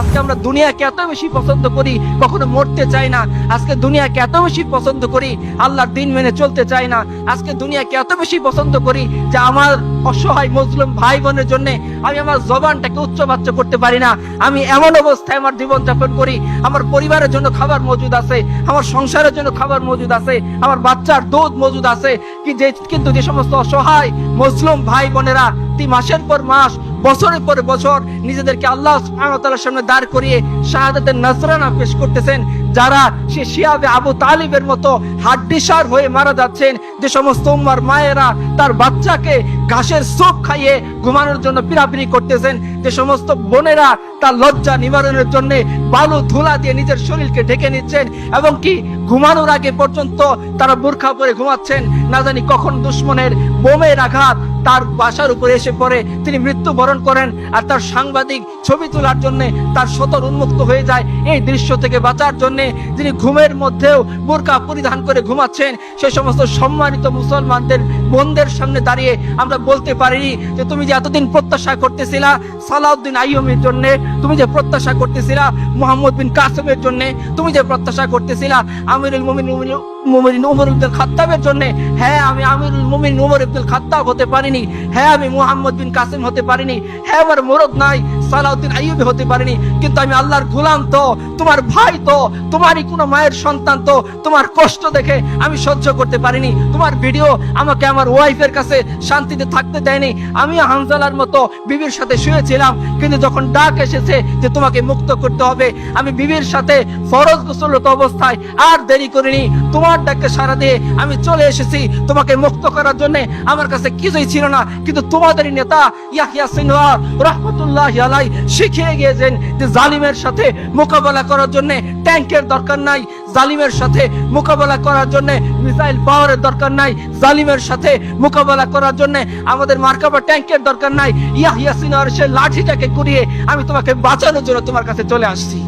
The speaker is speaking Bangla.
আজকে আমরা দুনিয়াকে এত বেশি পছন্দ করি, কখনো মরতে চাই না। আজকে দুনিয়াকে এত বেশি পছন্দ করি, আল্লাহর দিন মেনে চলতে চাই না। আজকে দুনিয়াকে এত বেশি পছন্দ করি যে আমার অসহায় মুসলিম ভাই বোনের জন্য আমি আমার জবানটাকে উচ্চবাচ্য করতে পারি না। আমি এমন অবস্থায় আমার জীবন যাপন করি, আমার পরিবারের জন্য খাবার মজুদ আছে, আমার সংসারের জন্য খাবার মজুদ আছে, আমার বাচ্চার দুধ মজুদ আছে, কি যে কিন্তু যে সমস্ত অসহায় মুসলিম ভাই বোনেরা প্রতি মাসের পর মাস বছরের পর বছর নিজেদেরকে আল্লাহ সামনে দাঁড় করিয়ে শাহাদাতের নাজরানা পেশ করতেছেন। যারা সে শিয়াবে আবু তালিবের মতো হাড্ডিসার হয়ে মারা যাচ্ছেন, যে সমস্ত উম্মার মায়েরা তার বাচ্চাকে ঘাসের সুপ খাইয়ে ঘুমানোর জন্য পিরাপিরি করতেছেন, যে সমস্ত বোনেরা তার লজ্জা নিবারণের জন্য বালু ধুলা দিয়ে নিজের শরীরকে ঢেকে নিচ্ছেন এবং কি ঘুমানোর আগে পর্যন্ত তারা বোরখা পরে ঘুমাচ্ছেন, না জানি কখন দুশ্মনের বোমের আঘাত তার বাসার উপরে এসে পড়ে, তিনি মৃত্যুবরণ করেন আর তার সাংবাদিক ছবি তোলার জন্য তার সতর উন্মুক্ত হয়ে যায়। এই দৃশ্য থেকে বাঁচার জন্য যিনি ঘুমের মধ্যেও বোরকা পরিধান করে ঘুমাচ্ছেন সেই সমস্ত সম্মানিত মুসলমানদের বোনদের সামনে দাঁড়িয়ে আমরা বলতে পারিনি যে তুমি যে এতদিন প্রত্যাশা করতেছিলা সালাউদ্দিন আইয়ুমের জন্য, তুমি যে প্রত্যাশা করতেছিলা মোহাম্মদ বিন কাসেমের জন্য, তুমি যে প্রত্যাশা করতেছিলা আমিরুল মুমিন মুমিন উমর ইবনুল খাত্তাবের জন্য হ্যাঁ আমি আমিরুল মুমিন উমর ইবনুল খাত্তাব হতে পারিনি হ্যাঁ আমি মুহাম্মদ বিন কাসিম হতে পারিনি হ্যাঁ আমার মরদ নাই সালাউদ্দিন আইয়ুবি হতে পারিনি, কিন্তু আমি আল্লাহর গোলাম তো, তোমার ভাই তো, তোমারই কোনো মায়ের সন্তান তো, তোমার কষ্ট দেখে আমি সহ্য করতে পারিনি। তোমার ভিডিও আমাকে আমার ওয়াইফের কাছে শান্তিতে থাকতে দেয়নি। আমিও হানজালার মতো বিবির সাথে শুয়েছিলাম, কিন্তু যখন ডাক এসেছে যে তোমাকে মুক্ত করতে হবে, আমি বিবির সাথে ফরজ গোসলত অবস্থায় আর দেরি করিনি। তোমার ডাকে সারা দিয়ে আমি চলে এসেছি। তোমাকে মুক্ত করার জন্য আমার কাছে কিছুই ছিল না, কিন্তু তোমাদেরই নেতা ইয়াহিয়া সিনহা রহমতুল্লাহ আলাই শিখিয়ে গিয়েছেন যে জালিমের সাথে মোকাবেলা করার জন্য ট্যাঙ্কের দরকার নাই, জালিমের সাথে মোকাবেলা করার জন্য মিসাইল পাওয়ারের দরকার নাই, জালিমের সাথে মোকাবেলা করার জন্য আমাদের মার্কাবা ট্যাঙ্কের দরকার নাই। ইয়াহিয়া সিনার সে লাঠিটাকে কুড়িয়ে আমি তোমাকে বাঁচানোর জন্য তোমার কাছে চলে আসছি।